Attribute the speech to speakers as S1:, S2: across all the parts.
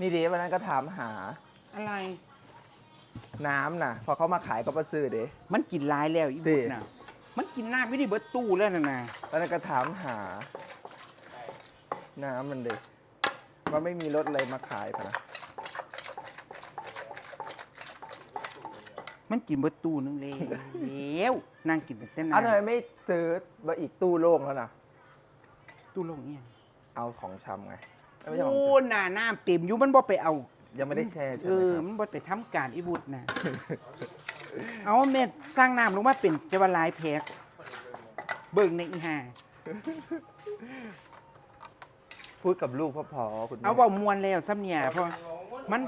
S1: นี่ดีวันนั้นก็ถามหา
S2: อะไร
S1: น้ำน่ะ พอเขามาขายก็มาซื้อเด้
S2: มันกินหลายแล้วอี
S1: ติ
S2: บุตรน่ะ มันกินน้ำไม่ได้เบิดตู้แล้วนะนะ
S1: วันนั้นก็ถามหา น้ำมันเด็กว่าไม่มีรถอะไรมาขายปะนะ
S2: มันกินเบิดตู้นึงเลยแล้วนั่งกินแต่น้
S1: อ้าวทำไมไม่ซื้อมาอีกตู้โล่งแล้วนะำ
S2: ตู้ลงเนี่ย
S1: เอาของชำไง ไม่ใช่ของ
S2: โอ้
S1: ช
S2: น่ะน้ำเต็มอยู่มันบ่ไปเอาำ
S1: ยังไม่ได้แช่ใช่
S2: เอ
S1: ไหม
S2: อ
S1: ครับ
S2: มันบ่ไปทำการอีบุตรน่ะเอาเม็ดสร้างน้ำลงมาเป็นจะว่าหลายแพ็กเบิ่งในอีห่า
S1: พูดกับลูกพ่อพอคุณแม่
S2: เอาเว้ามวนแล้วซ้ำเนี่ยเพราะมัน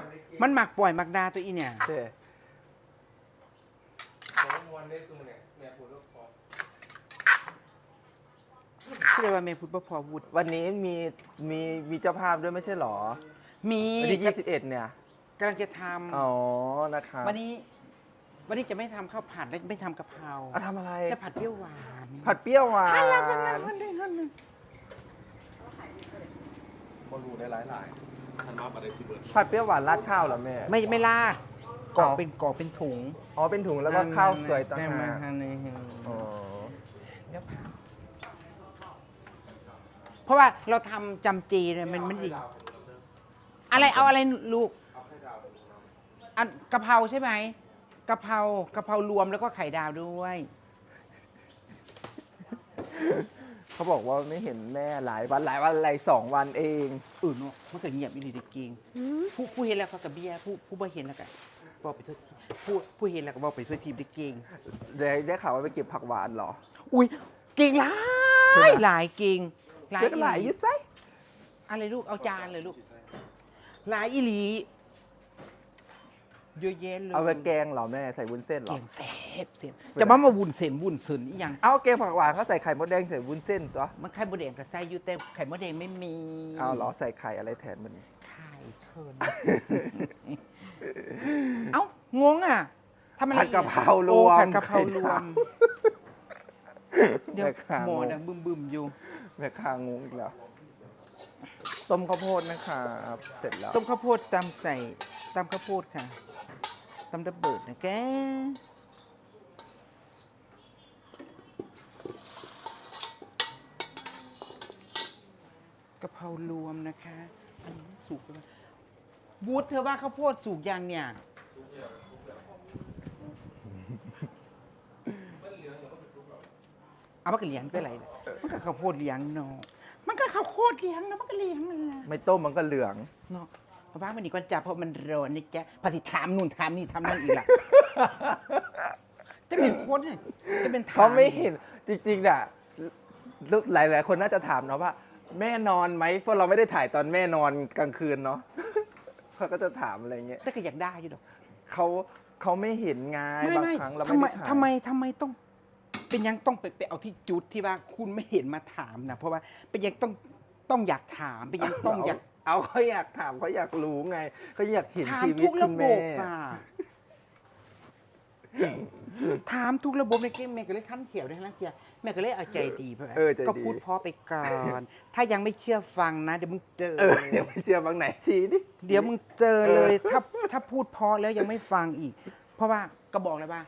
S2: มันมักปล่อยมักดาตัวอีเนี่ย
S1: เช่
S2: คือว่าแม่พูดบ่พอวุฒ
S1: วันนี้มีมีมีเจ้าภาพด้วยไม่ใช่หรอ
S2: มี
S1: วันที่21 เนี่ย
S2: กำลังจะท
S1: อ๋อนะครับำ
S2: วันนี้ วันนี้จะไม่ทำข้าวผัดและไม่ทำกะเพรา
S1: อะทำอะไร
S2: จะผัดเปรี้ยวหวาน
S1: ผัดเปรี้ยวหวาน
S2: ฮัลโหลฮัลโหลฮัลโหลฮัลโหล
S1: บอลูได้หลายหลาย
S3: ทันมาปัดได้สิเบิร์ด
S1: ผัดเปรี้ยวหวานราดข้าวเหรอแม่
S2: ไม่ไม่ลาดกรอก
S1: เอา
S2: เป็นกรอกเป็นถุง
S1: อ๋อเป็นถุงแล้วก็ข้าวสวยต่าง
S2: ได้
S1: หามา
S2: กอันนี้
S1: อ๋อ
S2: เดี๋ยวพา เพราะว่าเราทำจำจีเนี่ยมันมันดีอะไรเอาอะไรลูกอันกะเพราใช่ไหมกะเพรากะเพรารวมแล้วก็ไข่ดาวด้วย
S1: เขาบอกว่าไม่เห็นแม่หลายวันหลายวันอะไรสองวันเอง
S2: เออเนาะมันก็เงียบอีหลีเด็กเก่งผู้ผู้เห็นแล้วเขากับเบียร์ผู้ผู้บ่เห็นแล้วก็บอกไปทั่วทีผู้ผู้เห็นแล้วก็บอกไปทั่วทีเด็กเก่ง
S1: ได้ได้ข่าวว่าไปเก็บผักหวานเหรอ
S2: อุ้ยเก่งหลายหลายเก่ง
S1: เจ๊ก็หลายอยุ่ไซ
S2: อะไรลูกเอาจานเลยลูกหลายอีหลีเยอะแยะเลย
S1: เอาไปแกงเหรอแม่ใส่วุ้นเส้นเหร
S2: เก่
S1: อ
S2: งแซ่บเสียจะมามาวุ้นเส้นวุ้นเส้นอีหยัง
S1: เอาแกงผักหวานเขาใส่ไข่มดแดงใส่วุ้นเส้นตัว
S2: มันไข่มดแดงกับไส้อยู่แต่ไข่มดแดงไม่มี
S1: เอาเหรอใส่ไข่อะไรแทนมัน
S2: ไข่เทินเอ้างงอะทำอะไร
S1: ผัดกะเพรารวม
S2: โอ้ผัดกะเพรารวม เดี๋ยว
S1: แม่ค้า
S2: หมอดังบึมบึมๆอยู่
S1: แม่ค้างงอีกแล้ว ต้มข้าวโพดนะครับเสร็จแล้ว
S2: ต้มข้าวโพดตำใส่ตำข้าวโพดค่ะตำระเบิดนะแกกะเพรารวมนะคะ อันนี้สุกแล้วบูธเธอว่าข้าวโพดสุกยังเนี่ย เอามันก็เลี้ยงไปไรล่ะมัน ก็ข้าวโพดเลี้ยงเนาะมันก็ข้าวโพดเลี้ยงเนาะมันก็เลี้ยงนั่นแหละ
S1: ไม่ต้มมันก็เหลือง
S2: เนาะเพราะว่าวันนี้ก่อนจับเพราะมันร้อนนี่แกภาษีถามนู่นถามนี่ทำนั่นอีกล่ะ จะเป็นคนเนี่ยจะเป็นถาม
S1: เขาไม่เห็นจริงๆน่ะหลายหลายๆคนน่าจะถามเนาะว่า แม่นอนไหมเพราะเราไม่ได้ถ่ายตอนแม่นอนกลางคืนเนาะเขาก็จะถามอะไรเงี้ย
S2: แต่ก็อยากได้อยู่ดอก
S1: เขาเขาไม่เห็นไง
S2: ไม่
S1: บาง
S2: ไม่
S1: ครั้งเรา
S2: ทำไม
S1: ไม่ได้ถ่าย
S2: ทำไมทำไมต้อง เป็นยังต้องไปไปเอาที่จุดที่ว่าคุณไม่เห็นมาถามนะเพราะว่าเป็นยังต้องต้องอยากถามเป็นยังต้องอยาก
S1: เอาเขาอยากถามเขาอยากรู้ไงเขาอยากเห็น
S2: ถาม
S1: ชีวิต
S2: ทุก
S1: คุ
S2: ระ
S1: ณ
S2: บ
S1: แม่
S2: บอะถามทุกระบบในเกมแม่ก็เลยขั้นเขียวได้ทั้งเกียร์แม่ก็เลยเอาใจดีเพื่
S1: เออใจดี
S2: ก็พูดเพอไปก่อนถ้ายังไม่เชื่อฟังนะเดี๋ยวมึงเจอ
S1: เออเดี๋ยวไม่เชื่อบางไหนชี้ดิ
S2: เดี๋ยวมึงเจอเลยถ้าถ้าพูดเพอแล้วยังไม่ฟังอีก เพราะว่าก็บอกเลยว่า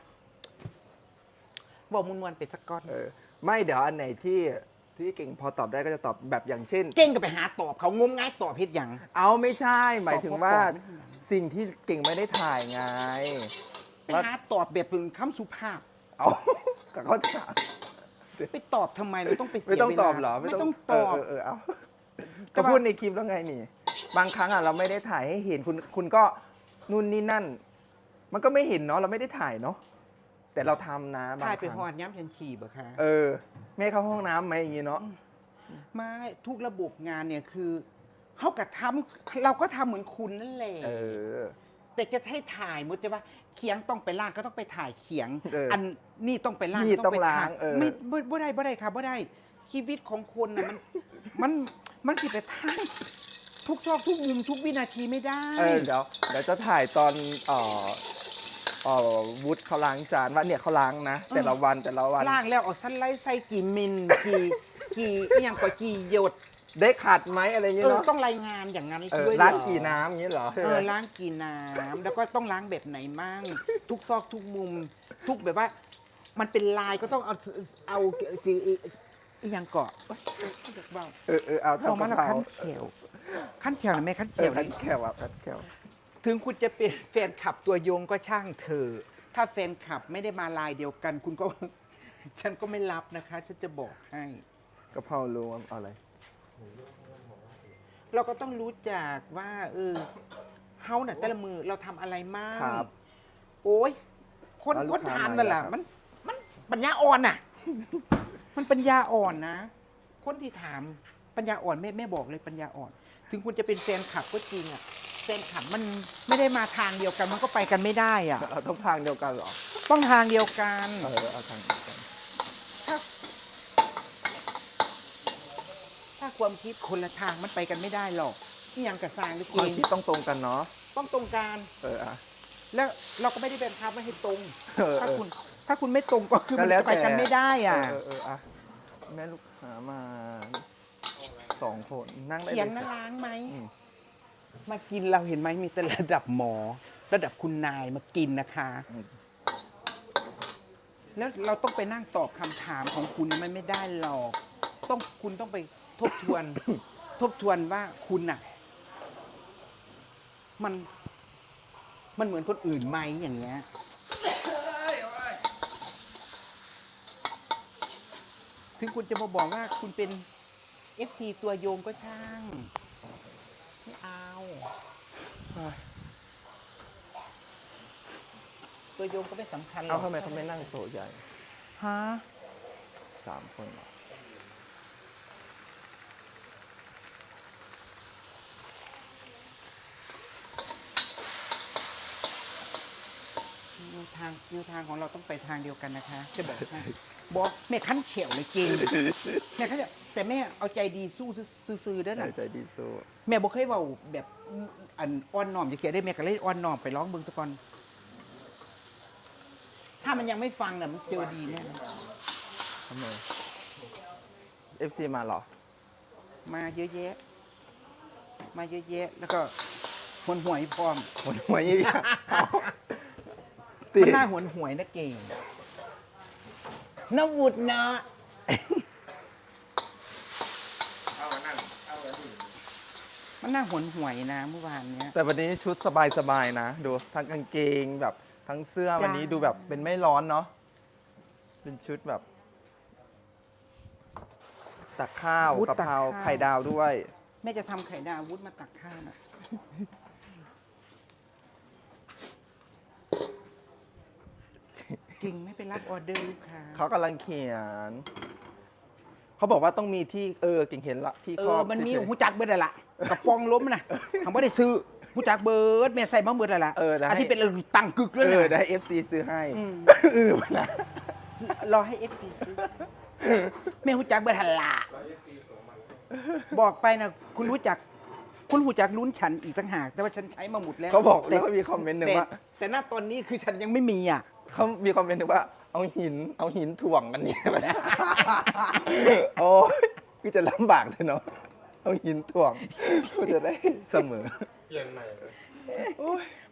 S2: บอกมุนมวนไปสักก้อน
S1: เออไม่เดี๋ยวอันไหนที่ที่เก่งพอตอบได้ก็จะตอบแบบอย่างเช่น
S2: เก่งก็ไปหาตอบเขางมง่ายตอบเพชรยัง
S1: เอาไม่ใช่ หมายถึงว่า
S2: ตอบไม่ได้
S1: สิ่งที่เก่งไม่ได้ถ่ายไง
S2: ไปหาตอบแบบเป็นคำสุภาพ
S1: เอาก็เขาถาม
S2: ไปตอบทำไมเราต้องไปเสีย
S1: ไม่ต้อง
S2: เวลา
S1: ตอบเหรอ
S2: ไม่ต้องตอบ
S1: เเเออเอา
S2: ก็
S1: ก็
S2: ว่า
S1: พูดในคลิปแล้วไงนี่ บางครั้งอะเราไม่ได้ถ่ายให้เห็นคุณคุณก็นู่นนี่นั่น มันก็ไม่เห็นเนาะเราไม่ได้ถ่ายเนาะ แต่เราทำนะบาง
S2: ถ่าย
S1: ค
S2: ไป
S1: รั้ง
S2: หอดย้ำฉันขี่บ่คะ
S1: เออแม่เข้าห้องน้ำไหมอย่างงี้เนาะ
S2: ไม่ทุกระบบงานเนี่ยคือเขากระทำเราก็ทำเหมือนคุณนั่นแหละ
S1: เออ
S2: แต่จะให้ถ่ายมุดจะว่าเขียงต้องไปล่างก็ต้องไปถ่ายเขียง
S1: เอออั
S2: นนี่ต้องไปล่าง
S1: นี่
S2: ก็ต้องไป
S1: ต้องล้าง
S2: ถ่าย
S1: เออ
S2: ไม่บ่บ่ได้บ่ได้ค่ะบ่ได้ชีวิตของคนน่ะมัน มันมันสิไปถ่ายทุกชอบทุกมุมทุกวินาทีไม่ได้
S1: เออเดี๋ยวเดี๋ยวจะถ่ายตอนเอ่อ เอ่อวุฒิเขาล้างจานว่าเนี่ยเขาล้างนะ แต่ละวันแต่ละวัน
S2: ล่างแล้วเอาสั้นไล่ใส่กี่มิลกี่กี่อหย่างกว่ากี่หยด
S1: ได้ขัดไหมอะไรอย่าง
S2: เอ
S1: เงี้ย
S2: อ
S1: เนาะ
S2: ต้องรายงานอย่างนั้น
S1: เออ
S2: ด้วยเหรอ
S1: ล้างกี่น้ำอย่างเงี้ยเหรอ
S2: เออล้างกี่น้ำแล้วก็ต้องล้างแบบไหนมั่งทุกซอกทุกมุม ทุกแบบว่า มันเป็นลายก็ต้องเอาเอาจืออีหยังเกาะโอ๊ยเบา
S1: เออเออเอา
S2: พอ
S1: ทำ
S2: มากะแล้ว
S1: เพรา
S2: ขั้นเขียวขั้นเขียวนะแม่ขั้น
S1: เอ
S2: เขีย
S1: อ
S2: ว
S1: พัด
S2: นี่
S1: แคบอะพัดแคบ
S2: ถึงคุณจะเป็นแฟนขับตัวยงก็ช่างเธอะถ้าแฟนขับไม่ได้มาลายเดียวกัน คุณก็ ฉันก็ไม่รับนะคะ ฉันจะบอกให้
S1: กะเพรารู้ว่าเอาอะไร
S2: เราก็ต้องรู้จักว่า เออเฮาน่ะแต่ละมือเราทำอะไรมาก
S1: ครับ
S2: โอ้ยคน
S1: แล้วลู
S2: ค
S1: ก
S2: น
S1: ค้า
S2: ทำนั่นแหละ
S1: มาแล้วครับ
S2: มันมันปัญญาอ่อนน่ะ มันปัญญาอ่อนนะ คนที่ถามปัญญาอ่อนแม่แม่บอกเลยปัญญาอ่อน ถึงคุณจะเป็นแฟนคลับก็จริงอะ แฟนคลับมันไม่ได้มาทางเดียวกันมันก็ไปกันไม่ได้อะ
S1: เราต้องทางเดียวกันเหรอ
S2: ต้องทางเดียวกัน
S1: เออเอาทางเดียวกัน
S2: ถ้า ถ้าความคิดคนละทางมันไปกันไม่ได้หรอกที่ยังกระซางหรือ
S1: ค
S2: เก
S1: วาม
S2: ง
S1: คิดต้องตรงกันเนาะ
S2: ต้องตรงกัน
S1: เอออะ
S2: แล้วเราก็ไม่ได้บังคับไม่ให้ตรง
S1: เออ
S2: ถ้า
S1: เออ
S2: คุณ ถ้าคุณไม่ตรงก็คือ
S1: ก็
S2: มัน
S1: แล้ว
S2: ไปกัน
S1: แต่
S2: ไม่ได้อะ
S1: เออเอออะแม่ลูกค้ามาสองคนนั่งได้
S2: เถียง
S1: เล
S2: นะ
S1: ค่ะ
S2: ล้างไหม
S1: อืม
S2: มากินเราเห็นไหมมีแต่ระดับหมอ ระดับคุณนายมากินนะคะ แล้วเราต้องไปนั่งตอบคำถามของคุณมันไม่ได้หรอก ต้องคุณต้องไปทบทวน ทบทวนว่าคุณน่ะ มันมันเหมือนคนอื่นไหมอย่างเงี้ย ถึงคุณจะมาบอกว่าคุณเป็น FC ตัวโยงก็ช่าง ไม่เอาตัวโยงก็ไม่สำคัญหร
S1: เอา
S2: อก
S1: ทำไมเขาไม่นั่งโต๊ะใหญ่
S2: ฮะ
S1: สามคนเหรอ
S2: แนวทางแนวทางของเราต้องไปทางเดียวกันนะคะ จะบอกให้ บอกแม่ขั้นเขียวเลยเก่งแม่ขั้นเขียวแต่แม่เอาใจดีสู้ซื้อๆเด้อ
S1: ใจ
S2: นะ
S1: ใจดีสู้
S2: แม่บอกเคยเบาแบบอันอ่อนน้อมจะเขียนได้แม่ก็เลยอ่อนน้อมไปร้องเบิ่งซะก่อน ถ้ามันยังไม่ฟังน่ะมันเจอดีแน่นะ
S1: ทำไม FC มาเหรอ
S2: มาเยอะแยะ มาเยอะแยะ แล้วก็หวนหวยพร้อม
S1: หมดหัวอีกเอาตี
S2: มันน่าหวนหวยนะเก่ง นวุฒนะมันน่าหวนหวยนะเมื่อวานเนี้ย
S1: แต่วันนี้ชุดสบายๆนะ ดูทั้งกางเกงแบบทั้งเสื้อ
S2: จ้า
S1: วันนี้ดูแบบเป็นไม่ร้อนเนาะเป็นชุดแบบตักข้าวกะเพราไข่ดาวด้วย
S2: แม่จะทำไข่ดาววุฒมาตักข้าวน่ะ จริงไม่ไปรับออเดอร์ลูกค้า
S1: เขากำลังเขียน เขาบอกว่าต้องมีที่เออเก่งเห็นละที่
S2: เอ
S1: ครอ
S2: อบมันมี
S1: เฉยๆ
S2: หูจักเบิดอะไรล่ะกระปองล้มน่ะทำไม่ได้ซื้อหูจักเบิดแม่ใส่มาเบิดอะไรล่ะ
S1: เออได้
S2: นที่เป็นตังกึกเลย
S1: เออ
S2: นะ
S1: ได้เอฟซีซื้อให้
S2: อืม
S1: เออมานะ
S2: รอให้เอฟซีซื้อแม่หูจักเบิดหันละบอกไปนะคุณรู้จัก คุณหูจักลุ้นฉันอีกต่างหาก แต่ว่าฉันใช้มาหมดแล้ว
S1: เขาบอก
S2: แต่
S1: แล้วก็มีคอมเมนต์หนึ่ง
S2: แต่
S1: ว่า
S2: แต่ณตอนนี้คือฉันยังไม่มีอะ
S1: เขามีคอมเมนต์หนึ่งว่าเอาหิน เอาหินถ่วงกันเนี่ยแบบนี้โอ้ยคือจะลำบากเลยเนาะเอาหินถ่วงก็จะได้เสมอ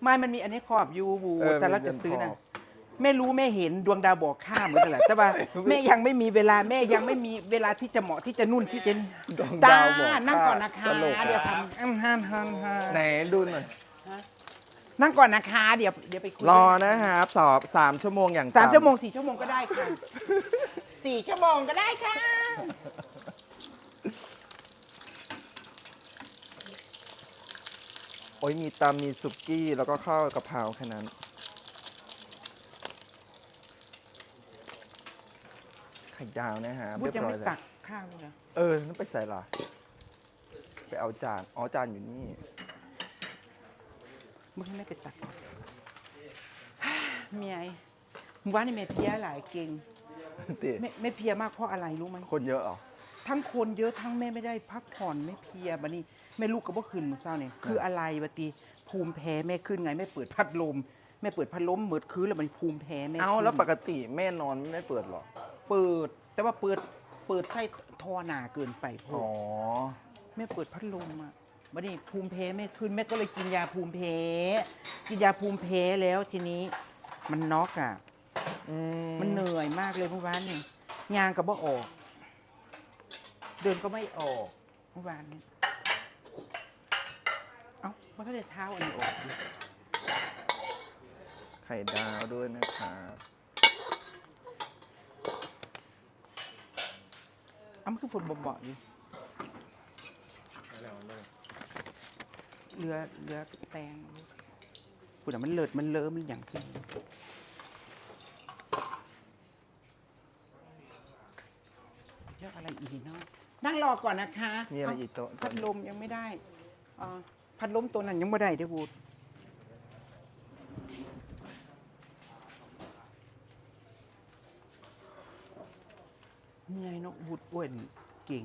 S2: ไม่มันมีอันนี้ขอบอยูบู
S1: เออ
S2: แต่เรา
S1: มันเป็
S2: จะ
S1: น
S2: ซื้อนะ
S1: ขอบ
S2: แม่รู้แม่เห็นดวงดาวบอกข้ามเหมือนกันแหละแต่ว่า แม่ยังไม่มีเวลาแม่ยังไม่มีเวลาที่จะเหมาะที่จะนุ่นที่จะนี่
S1: ดวง
S2: จ้า
S1: ดาวบอก
S2: นั่งก่อนนะคะ
S1: ตลก
S2: เดี๋ยวทำอื้อฮันฮันฮัน
S1: ไหนดูหน่อย
S2: นั่งก่อนนะคะ เดี๋ยวเดี๋ยวไปคุย
S1: รอนะครับสอบสามชั่วโมงอย่าง
S2: สาม
S1: ต่ำ
S2: ชั่วโมงสี่ชั่วโมงก็ได้ค่ะสี่ชั่วโมงก็ได้ค่ะ
S1: โอ้ยมีตำมีสุกี้ แล้วก็ข้าวกะเพราแค่นั้น ไข่ดาวนะฮะ
S2: พูด
S1: เรีย
S2: ยัง
S1: บร้อ
S2: ไม่
S1: ยแล้
S2: ตั
S1: ว
S2: กข้าวเลยนะ
S1: เออนั่นไปใส่ละไปเอาจาน อ๋อจานอยู่นี่
S2: มึงไม่ไปตักเมียไอ้มึงว่านี่แม่เพลียหลายเก่ง
S1: ติ
S2: ไม่ไม่เพลียมากเพราะอะไรรู้ไหม
S1: คนเยอะเหรอ
S2: ทั้งคนเยอะทั้งแม่ไม่ได้พักผ่อนไม่เพลียบัดนี้แม่ลูกกับว่าคืนมื้อเช้าเนี่ยคืออะไรบัดนี้ภูมิแพ้แม่ขึ้นไงแม่เปิดพัดลมแม่เปิดพัดลมเหมือดคืนแล้วมันภูมิแพ้แม่
S1: เอา
S2: ขึ้น
S1: แล้วปกติแม่นอนไม่เปิดเหรอ
S2: เปิด แต่ว่าเปิดเปิดไส้ทอหนาเกินไปพ
S1: อ๋
S2: อ
S1: อ
S2: แม่เปิดพัดลมอะ วันนี้ภูมิแพ้แม่ขึ้นแม่ก็เลยกินยาภูมิแพ้กินยาภูมิแพ้แล้วทีนี้ มันน็อกอะ
S1: อื
S2: มันเหนื่อยมากเลยเมื่อวานนี่ยางก็บ่ออก เดินก็ไม่ออกเมื่อวานนี้เอ้าว่าถ้าได้เท้าอันนี้ออกดิ
S1: ไข่ดาวด้วยนะครับ
S2: เอ้ามันคือฝนบ่บ่อยู่ เรือเรือแตงคุณอะมันเลิศมันเลิมมันอย่างขึ้นเลือกอะไรอีกเนาะนั่งรอก่อนนะคะ
S1: มีอะไร
S2: เา
S1: อีกโต๊ะ
S2: พัดลมยังไม่ได้อ่าพัดลมตัวนั้นยังไม่ได้เด้อบูดเหนื่อยเนาะบูดอ้วนเก่ง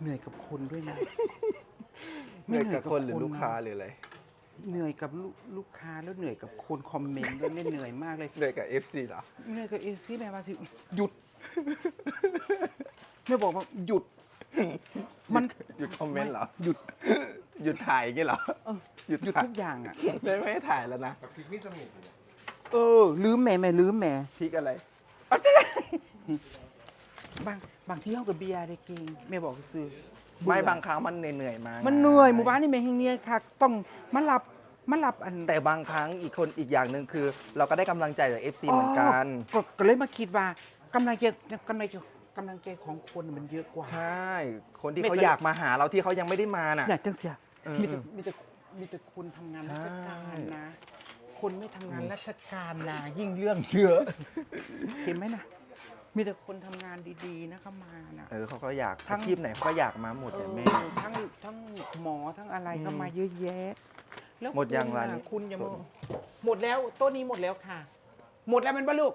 S2: เหนื่อยกับคนด้วยนะ
S1: เหนื่อยกับคนหรือ
S2: ไม่
S1: ลูก
S2: นะ
S1: ค้าหรืออะไร
S2: เหนื่อยกับลูกลูกค้าแล้วเหนื่อยกับคนคอมเมนต์ด้วยเนี่ยเหนื่อยมากเลย
S1: เหนื่อยกับ FC เหรอ
S2: เหนื่อยกับเอซี่แม่มาสิหยุดแม่บอกว่าหยุด มัน
S1: หยุดคอมเมนต์เหรอ
S2: หยุด
S1: หยุดถ่ายอย่างงี้เหรอ
S2: เออ
S1: หยุด
S2: หยุด
S1: ถ่าย
S2: ทุกอย่างอะ
S1: ไม่ไม่ให้ถ่ายแล้วนะ
S3: กับพริกนี่สมุน
S2: เออลืมแหม่แหม่ลืมแหม่
S1: พริกอะไร
S2: บางบางที่ห้องกับเบียร์ได้กินแม่บอกซื้อ
S1: ไม่บางครั้งมันเหนื่อยๆมา
S2: มั
S1: มัน
S2: เหนื่อยหมู่บ้านนี่แม่งเนี่ยค่ะต้องมาหลับมาหลับอัน
S1: แต่บางครั้งอีกคนอีกอย่างหนึ่งคือ เราก็ได้กำลังใจจาก FC เหมือนกัน
S2: ก็ก็เลยมาคิดว่ากำลังใจกำลังใจกำลังใจของคนมันเยอะกว่า
S1: ใช่ คนที่
S2: ไม่
S1: เขา
S2: เคย
S1: อยากมาหาเราที่เขายังไม่ได้มาน่ะ
S2: อยากจังเสีย
S1: เออ
S2: มีแต่มีแต่มีแต่คนทำงาน
S1: ใช่
S2: ราชการนะ คนไม่ทำงานราชการนะยิ่งเรื่องเยอะเห็นไหมนะ มีแต่คนทำงานดีๆนะเข้ามานะ
S1: เออเขาก็อยาก
S2: ทั้ง
S1: อาชีพไหนเขาก็อยากมาหมด
S2: เอ
S1: เนี่ย
S2: อ
S1: แม่
S2: ทั้งทั้งหมอทั้งอะไร
S1: อืม
S2: ก็มาเยอะแยะแล้ว
S1: หมดยัง
S2: คุณ
S1: ร้าน
S2: น่ะ
S1: นี้
S2: คุณอย่า
S1: ต้
S2: มาน หมดแล้วต้นนี้หมดแล้วค่ะ หมดแล้วมันปะลูก